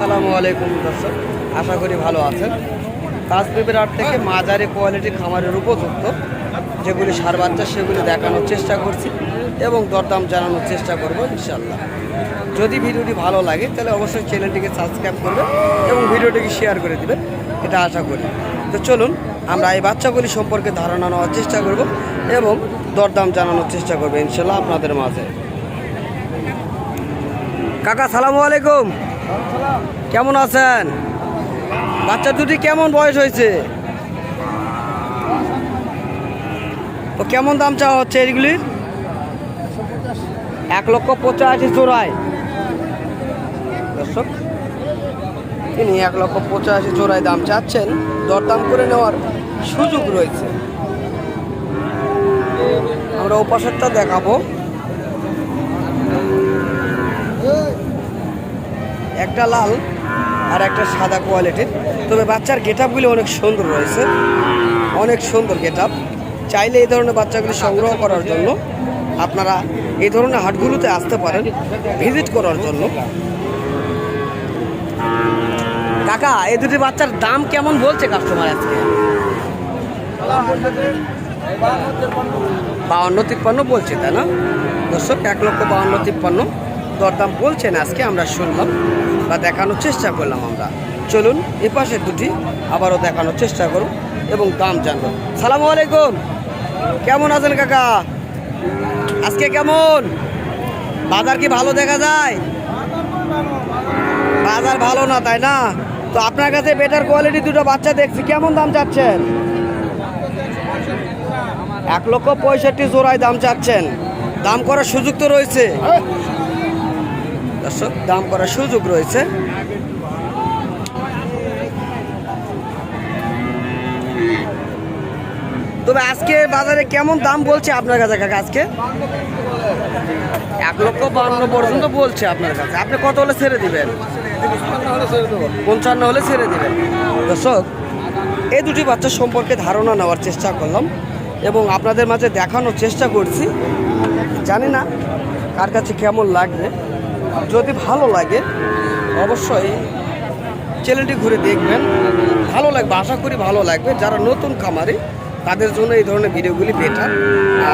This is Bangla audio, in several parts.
আসসালামু আলাইকুম দর্শক, আশা করি ভালো আছেন। তাজবিবের আট থেকে মাঝারি কোয়ালিটি খামারের উপযুক্ত, যেগুলি সার বাচ্চা, সেগুলি দেখানোর চেষ্টা করছি এবং দরদাম জানানোর চেষ্টা করব ইনশাল্লাহ যদি ভিডিওটি ভালো লাগে, তাহলে অবশ্যই চ্যানেলটিকে সাবস্ক্রাইব করবেন এবং ভিডিওটিকে শেয়ার করে দিবেন, এটা আশা করি। তো চলুন, আমরা এই বাচ্চাগুলি সম্পর্কে ধারণা নেওয়ার চেষ্টা করব এবং দরদাম জানানোর চেষ্টা করব ইনশাল্লাহ আপনাদের মাঝে। কাকা, সালামু আলাইকুম। কেমন আছেন? বাচ্চা দুটি কেমন বয়স হয়েছে? তো কেমন দাম চাওয়া হচ্ছে এগুলির? এক লক্ষ পঁচাশি চোরায়। দর্শক, তিনি এক লক্ষ পঁচাশি চোরায় দাম চাচ্ছেন। দরদাম করে নেওয়ার সুযোগ রয়েছে। আমরা ওপাশেরটা দেখাবো। একটা লাল আর একটা সাদা কোয়ালিটির তবে বাচ্চার গেট আপগুলি অনেক সুন্দর রয়েছে। অনেক সুন্দর গেট আপ চাইলে এই ধরনের বাচ্চাগুলি সংগ্রহ করার জন্য আপনারা এই ধরনের হাটগুলোতে আসতে পারেন ভিজিট করার জন্য। কাকা, এই দুটি বাচ্চার দাম কেমন বলছে কাস্টমার আজকে? বাউন্ন তিপ্পান্ন বলছে, তাই না? দর্শক, এক লক্ষ বাউন্ন তিপ্পান্ন। দরদাম বলছেন আজকে, আমরা শুনলাম। বা দেখানোর চেষ্টা করলাম আমরা। চলুন এ পাশে দুটি, আবারও দেখানোর চেষ্টা করুন এবং দাম জানব সালাম আলাইকুম। কেমন আছেন কাকা? আজকে কেমন? বাজার কি ভালো দেখা যায়? বাজার ভালো না, তাই না? তো আপনার কাছে বেটার কোয়ালিটি দুটো বাচ্চা দেখছি। কেমন দাম চাচ্ছেন? এক লক্ষ পঁয়ষট্টি জোড়ায় দাম চাচ্ছেন। দাম করার সুযোগ তো রয়েছে। দর্শক দাম করার সুযোগ রয়েছে। তবে আজকে বাজারে কেমন দাম বলছে আপনার কাছে কাকা আজকে? এক লক্ষ বান্ন পর্যন্ত বলছে আপনার কাছে। আপনি কত হলে ছেড়ে দিবেন? পঞ্চান্ন হলে ছেড়ে দিবেন। দর্শক এই দুটি বাচ্চা সম্পর্কে ধারণা নেওয়ার চেষ্টা করলাম এবং আপনাদের মাঝে দেখানোর চেষ্টা করছি। জানি না কার কাছে কেমন লাগবে। যদি ভালো লাগে, অবশ্যই চ্যানেলটি ঘুরে দেখবেন। ভালো লাগবে, আশা করি ভালো লাগবে। যারা নতুন খামারি, তাদের জন্য এই ধরনের ভিডিওগুলি বেটার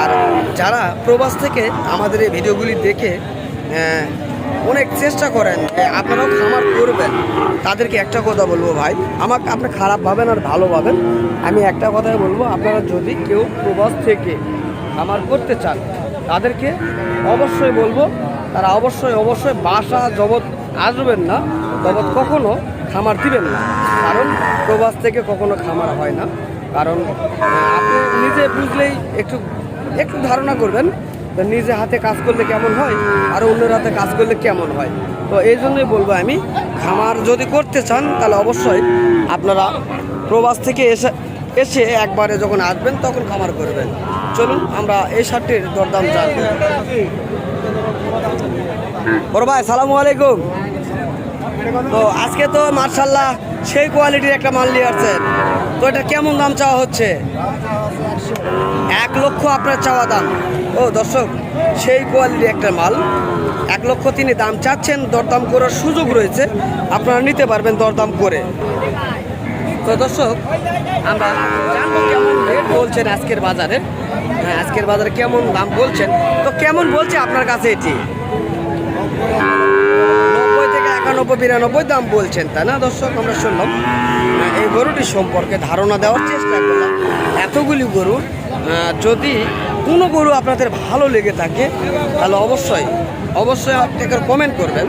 আর যারা প্রবাস থেকে আমাদের এই ভিডিওগুলি দেখে অনেক চেষ্টা করেন যে আপনারাও খামার করবেন, তাদেরকে একটা কথা বলব ভাই, আমাকে আপনি খারাপ ভাবেন আর ভালো ভাবেন। আমি একটা কথাই বলব, আপনারা যদি কেউ প্রবাস থেকে খামার করতে চান তাদেরকে অবশ্যই বলব, তারা অবশ্যই অবশ্যই বাসা জগৎ আসবেন না, জগৎ কখনো খামার দিবেন না। কারণ প্রবাস থেকে কখনো খামার হয় না। কারণ আপনি নিজে বুঝলেই একটু একটু ধারণা করবেন নিজে হাতে কাজ করলে কেমন হয়, আর অন্যের হাতে কাজ করলে কেমন হয়। তো এই জন্যই বলব আমি, খামার যদি করতে চান, তাহলে অবশ্যই আপনারা প্রবাস থেকে এসে এসে একবারে যখন আসবেন, তখন খামার করবেন। চলুন, আমরা এই শার্টটির দরদাম জানব। বড় ভাই, সালামু আলাইকুম। তো আজকে তো মার্শাল্লাহ সেই কোয়ালিটির একটা মাল নিয়ে আসছেন তো এটা কেমন দাম চাওয়া হচ্ছে? এক লক্ষ আপনার চাওয়া দাম। ও, দর্শক, সেই কোয়ালিটির একটা মাল। এক লক্ষ তিনি দাম চাচ্ছেন, দরদাম করার সুযোগ রয়েছে। আপনারা নিতে পারবেন দরদাম করে। তো দর্শক, আমরা জানব কেমন রেট বলছেন আজকের বাজারে হ্যাঁ আজকের বাজারে কেমন দাম বলছেন? তো কেমন বলছে আপনার কাছে এটি? নব্বই থেকে একানব্বই বিরানব্বই দাম বলছেন তাই না দর্শক? আমরা শুনলাম এই গরুটি সম্পর্কে ধারণা দেওয়ার চেষ্টা করলাম। এতগুলি গরু যদি কোনো গরু আপনাদের ভালো লেগে থাকে তাহলে অবশ্যই অবশ্যই আপনি কমেন্ট করবেন।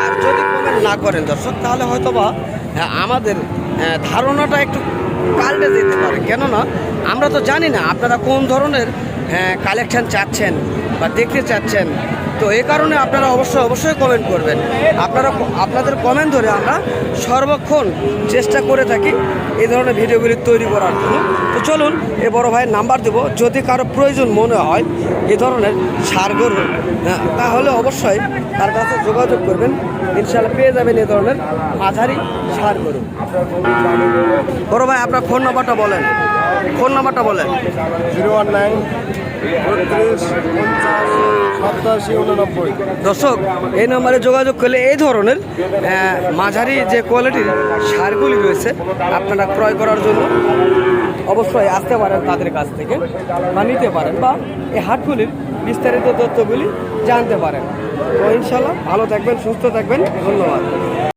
আর যদি কমেন্ট না করেন দর্শক তাহলে হয়তো বা আহ, আমাদের ধারণাটা একটু পাল্টে যেতে পারে। কেননা, আমরা তো জানি না আপনারা কোন ধরনের কালেকশান চাচ্ছেন বা দেখতে চাচ্ছেন। তো এ কারণে আপনারা অবশ্যই অবশ্যই কমেন্ট করবেন। আপনারা আপনাদের কমেন্ট ধরে আমরা সর্বক্ষণ চেষ্টা করে থাকি এই ধরনের ভিডিওগুলি তৈরি করার জন্য। তো চলুন এ বড় ভাইয়ের নাম্বার দেবো। যদি কারও প্রয়োজন মনে হয় এ ধরনের সার গরু আহ, তাহলে অবশ্যই তার কাছে যোগাযোগ করবেন। ইনশাল্লাহ পেয়ে যাবেন এ ধরনের মাঝারি সার গরু। বড় ভাই আপনার ফোন নাম্বারটা বলেন। ফোন নাম্বারটা বলেন। জিরো ওয়ান নাইন দর্শক, এই নম্বরে যোগাযোগ করলে এই ধরনের মাঝারি যে কোয়ালিটির সারগুলি রয়েছে, আপনারা ক্রয় করার জন্য অবশ্যই আসতে পারেন তাদের কাছ থেকে বা নিতে পারেন বা এই হাটগুলির বিস্তারিত তথ্যগুলি জানতে পারেন। তো ইনশাল্লাহ ভালো থাকবেন, সুস্থ থাকবেন। ধন্যবাদ।